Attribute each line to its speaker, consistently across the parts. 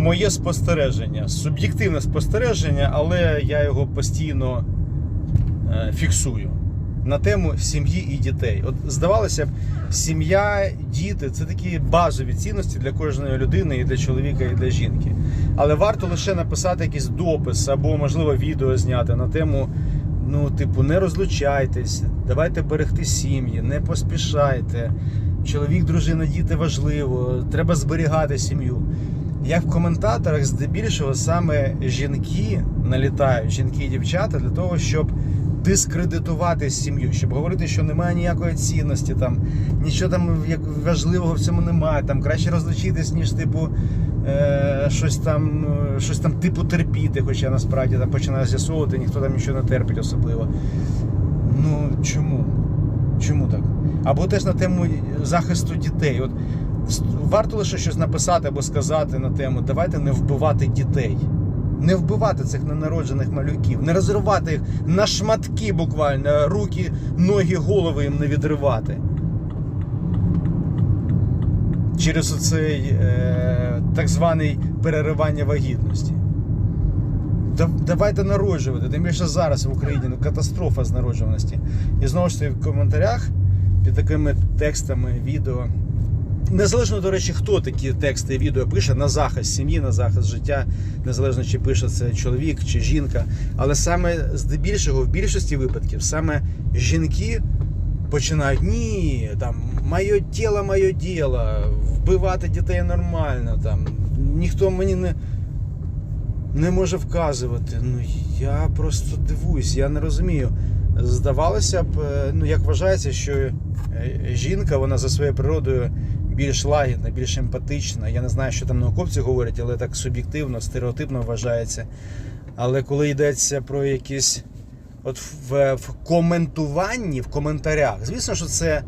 Speaker 1: моє спостереження, суб'єктивне спостереження, але я його постійно е, фіксую на тему сім'ї і дітей. От здавалося б, сім'я, діти це такі базові цінності для кожної людини, і для чоловіка, і для жінки. Але варто лише написати якийсь допис або, можливо, відео зняти на тему. Ну, типу, не розлучайтесь, давайте берегти сім'ї, не поспішайте. Чоловік, дружина, діти важливо, треба зберігати сім'ю. Як в коментаторах здебільшого саме жінки налітають, жінки і дівчата для того, щоб дискредитувати сім'ю, щоб говорити, що немає ніякої цінності, там нічого там важливого в цьому немає. Там краще розлучитись, ніж типу е, щось там, щось там типу терпіти, хоча насправді там починає з'ясовувати, ніхто там нічого не терпить особливо. Ну чому? Чому так? Або теж на тему захисту дітей. От варто лише щось написати або сказати на тему давайте не вбивати дітей. Не вбивати цих ненароджених малюків, не розривати їх на шматки буквально, руки, ноги, голови їм не відривати. Через оцей е, так званий переривання вагітності. Давайте народжувати. Тим більше зараз в Україні ну, катастрофа з народжуваності. І знову ж таки в коментарях під такими текстами, відео. Незалежно, до речі, хто такі тексти і відео пише на захист сім'ї, на захист життя, незалежно чи пише це чоловік чи жінка. Але саме здебільшого, в більшості випадків, саме жінки починають ні, там моє тіло, моє діло, вбивати дітей нормально, там ніхто мені не не може вказувати. Ну я просто дивуюсь, я не розумію. Здавалося б, е, ну як вважається, що е, жінка вона за своєю природою більш лагідна, більш емпатична. Я не знаю, що там науковці говорять, але так суб'єктивно, стереотипно вважається. Але коли йдеться про якісь от в, в коментуванні, в коментарях, звісно, що це.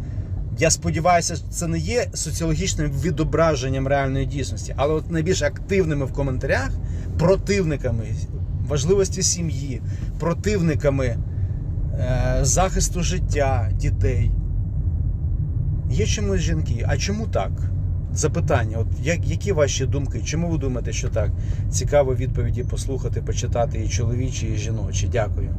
Speaker 1: Я сподіваюся, це не є соціологічним відображенням реальної дійсності, але от найбільш активними в коментарях противниками важливості сім'ї, противниками е, захисту життя дітей. Є чомусь жінки. А чому так? Запитання, от як, які ваші думки? Чому ви думаєте, що так? Цікаво відповіді послухати, почитати і чоловічі, і жіночі. Дякую.